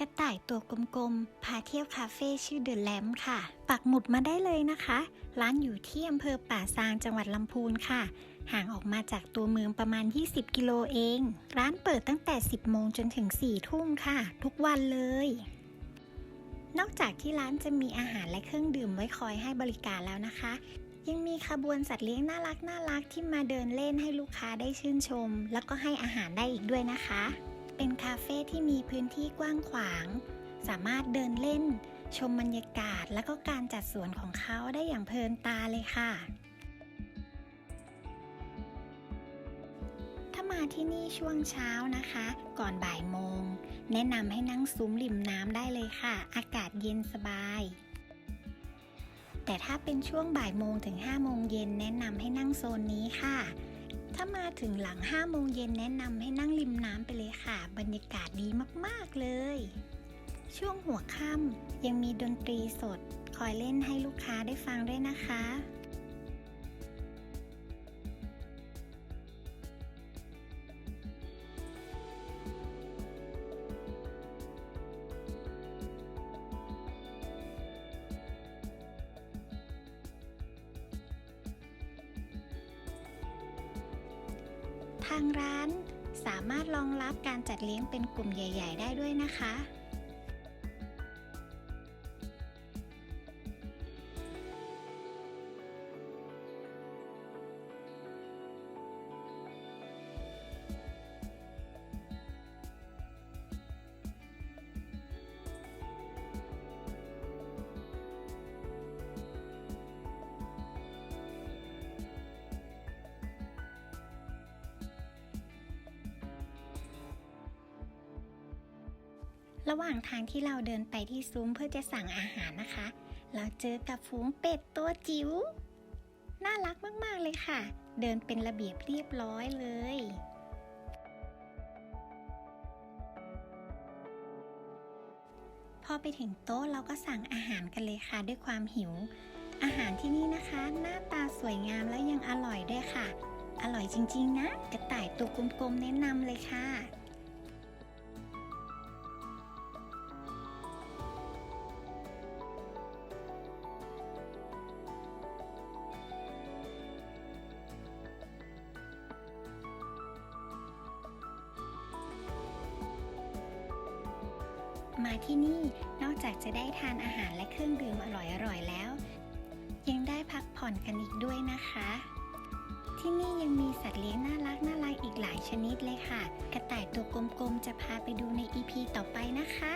กระต่ายตัวกลมๆ พาเที่ยวคาเฟ่ชื่อเดอะแลมค่ะ ปักหมุดมาได้เลยนะคะ ร้านอยู่ที่อำเภอป่าซางจังหวัดลำพูนค่ะ ห่างออกมาจากตัวเมืองประมาณ 20 กิโลเอง ร้านเปิดตั้งแต่ 10 โมงจนถึง 4 ทุ่มค่ะ ทุกวันเลย นอกจากที่ร้านจะมีอาหารและเครื่องดื่มไว้คอยให้บริการแล้วนะคะ ยังมีขบวนสัตว์เลี้ยงน่ารักน่ารักที่มาเดินเล่นให้ลูกค้าได้ชื่นชม แล้วก็ให้อาหารได้อีกด้วยนะคะ เป็นคาเฟ่ที่มีพื้นที่กว้างขวาง สามารถเดินเล่น ชมบรรยากาศแล้วก็การจัดสวนของเขาได้อย่างเพลินตาเลยค่ะ ถ้ามาที่นี่ช่วงเช้านะคะ ก่อนบ่ายโมง แนะนำให้นั่งซุ้มริมน้ำได้เลยค่ะ อากาศเย็นสบายแต่ถ้าเป็นช่วงบ่ายโมงถึง5โมงเย็นแนะนำให้นั่งโซนนี้ค่ะ ถ้ามาถึงหลัง5โมงเย็นแนะนำให้นั่งริมน้ำไปเลยค่ะ บรรยากาศดีมากๆเลย ช่วงหัวค่ำยังมีดนตรีสด คอยเล่นให้ลูกค้าได้ฟังด้วยนะคะ ทางร้าน สามารถรองรับการจัดเลี้ยงเป็นกลุ่มใหญ่ ๆ ได้ด้วยนะคะ ระหว่างทางที่เราเดินไปที่ซุ้มเพื่อจะสั่งอาหารนะคะ เราเจอกับฝูงเป็ดตัวจิ๋ว น่ารักมากๆเลยค่ะ เดินเป็นระเบียบเรียบร้อยเลย พอไปถึงโต๊ะเราก็สั่งอาหารกันเลยค่ะด้วยความหิว อาหารที่นี่นะคะ หน้าตาสวยงามและยังอร่อยด้วยค่ะ อร่อยจริงๆนะ กระต่ายตัวกลมๆแนะนำเลยค่ะ มาที่นี่นอกจากจะได้ทานอาหารและเครื่องดื่มอร่อยๆแล้ว ยังได้พักผ่อนกันอีกด้วยนะคะ ที่นี่ยังมีสัตว์เลี้ยงน่ารักน่ารักอีกหลายชนิดเลยค่ะ กระต่ายตัวกลมๆจะพาไปดูในอีพีต่อไปนะคะ